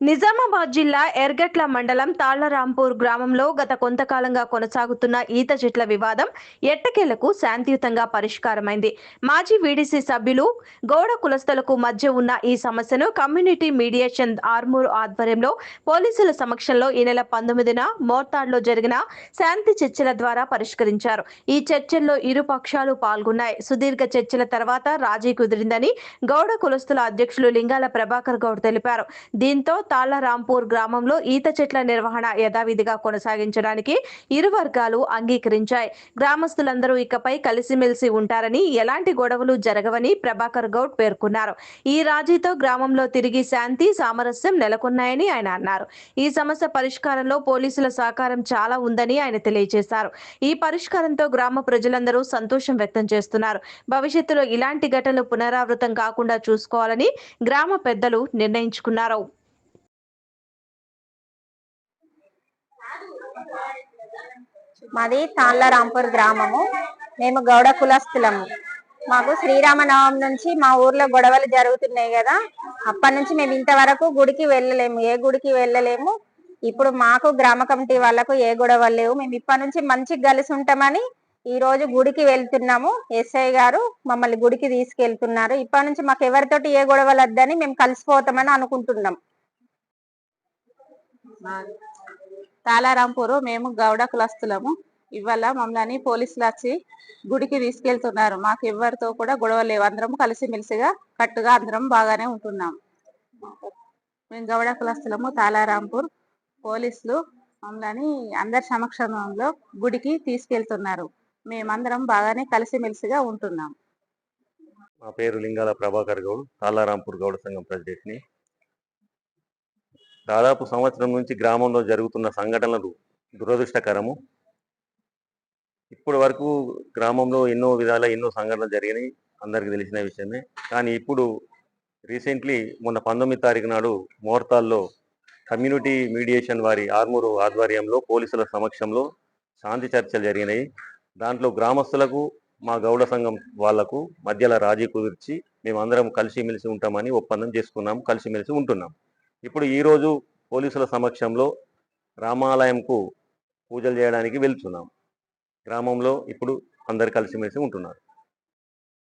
నిజామాబాద్ జిల్లా ఎర్గట్ల మండలం తాళ్ళరాంపూర్ గ్రామంలో గత కొంతకాలంగా కొనసాగుతున్న ఈత చెట్ల వివాదం ఎట్టకేలకు శాంతియుతంగా పరిష్కారమైంది. మాజీ వీడీసీ సభ్యులు గౌడ కులస్తులకు మధ్య ఉన్న ఈ సమస్యను కమ్యూనిటీ మీడియేషన్ ఆర్మూర్ ఆధ్వర్యంలో పోలీసుల సమక్షంలో ఈ నెల పంతొమ్మిదిన మోర్తాడ్లో జరిగిన శాంతి చర్చల ద్వారా పరిష్కరించారు. ఈ చర్చల్లో ఇరు పక్షాలు పాల్గొన్నాయి. సుదీర్ఘ చర్చల తర్వాత రాజీ కుదిరిందని గౌడ కులస్తుల అధ్యక్షులు లింగాల ప్రభాకర్ గౌడ్ తెలిపారు. దీంతో తాళ్ళరాంపూర్ గ్రామంలో ఈత చెట్ల నిర్వహణ యథావిధిగా కొనసాగించడానికి ఇరు వర్గాలు అంగీకరించాయి. గ్రామస్తులందరూ ఇకపై కలిసిమెలిసి ఉంటారని ఎలాంటి గొడవలు జరగవని ప్రభాకర్ గౌడ్ పేర్కొన్నారు. ఈ రాజీతో గ్రామంలో తిరిగి శాంతి సామరస్యం నెలకొన్నాయని ఆయన అన్నారు. ఈ సమస్య పరిష్కారంలో పోలీసుల సహకారం చాలా ఉందని ఆయన తెలియజేశారు. ఈ పరిష్కారంతో గ్రామ ప్రజలందరూ సంతోషం వ్యక్తం చేస్తున్నారు. భవిష్యత్తులో ఇలాంటి ఘటనలు పునరావృతం కాకుండా చూసుకోవాలని గ్రామ పెద్దలు నిర్ణయించుకున్నారు. మాది తాళ్ళరాంపూర్ గ్రామము. మేము గౌడ కులస్తులము మాకు శ్రీరామనవమి నుంచి మా ఊర్లో గొడవలు జరుగుతున్నాయి కదా. అప్పటి నుంచి మేము ఇంతవరకు గుడికి వెళ్ళలేము. ఏ గుడికి వెళ్ళలేము. ఇప్పుడు మాకు గ్రామ కమిటీ వాళ్ళకు ఏ గొడవలు లేవు. మేము ఇప్పటి నుంచి మంచి కలిసి ఉంటామని ఈ రోజు గుడికి వెళ్తున్నాము. ఎస్ఐ గారు మమ్మల్ని గుడికి తీసుకెళ్తున్నారు. ఇప్పటి నుంచి మాకు ఎవరితోటి ఏ గొడవలు వద్దని మేము కలిసిపోతామని అనుకుంటున్నాం. తాలారాంపూరు మేము గౌడ కులస్తులము. ఇవాళ మమ్మల్ని పోలీసులు వచ్చి గుడికి తీసుకెళ్తున్నారు. మాకు ఎవరితో కూడా గొడవ లేవు. అందరం కలిసిమెలిసిగా కట్టుగా అందరం బాగానే ఉంటున్నాం. మేము గౌడ కులస్తులము తాలారాంపూర్ పోలీసులు మమ్మల్ని అందరి సమక్షంలో గుడికి తీసుకెళ్తున్నారు. మేమందరం బాగానే కలిసిమెలిసిగా ఉంటున్నాం. మా పేరు లింగాల ప్రభాకర్ గౌడ్. తాలారాంపూర్ గౌడ సంఘం ప్రెసిడెంట్ని. దాదాపు సంవత్సరం నుంచి గ్రామంలో జరుగుతున్న సంఘటనలు దురదృష్టకరము. ఇప్పటి వరకు గ్రామంలో ఎన్నో విధాల ఎన్నో సంఘటనలు జరిగినాయి. అందరికీ తెలిసిన విషయమే. కానీ ఇప్పుడు రీసెంట్లీ మొన్న పంతొమ్మిది తారీఖు నాడు ముహూర్తాల్లో కమ్యూనిటీ మీడియేషన్ వారి ఆర్మూరు ఆధ్వర్యంలో పోలీసుల సమక్షంలో శాంతి చర్చలు జరిగినాయి. దాంట్లో గ్రామస్తులకు మా గౌడ సంఘం వాళ్ళకు మధ్యలో రాజీ కుదిర్చి మేమందరం కలిసిమెలిసి ఉంటామని ఒప్పందం చేసుకున్నాం కలిసిమెలిసి ఉంటున్నాం. ఇప్పుడు ఈరోజు పోలీసుల సమక్షంలో రామాలయంకు పూజలు చేయడానికి వెళ్తున్నాం. గ్రామంలో ఇప్పుడు అందరు కలిసిమెలిసి ఉంటున్నారు.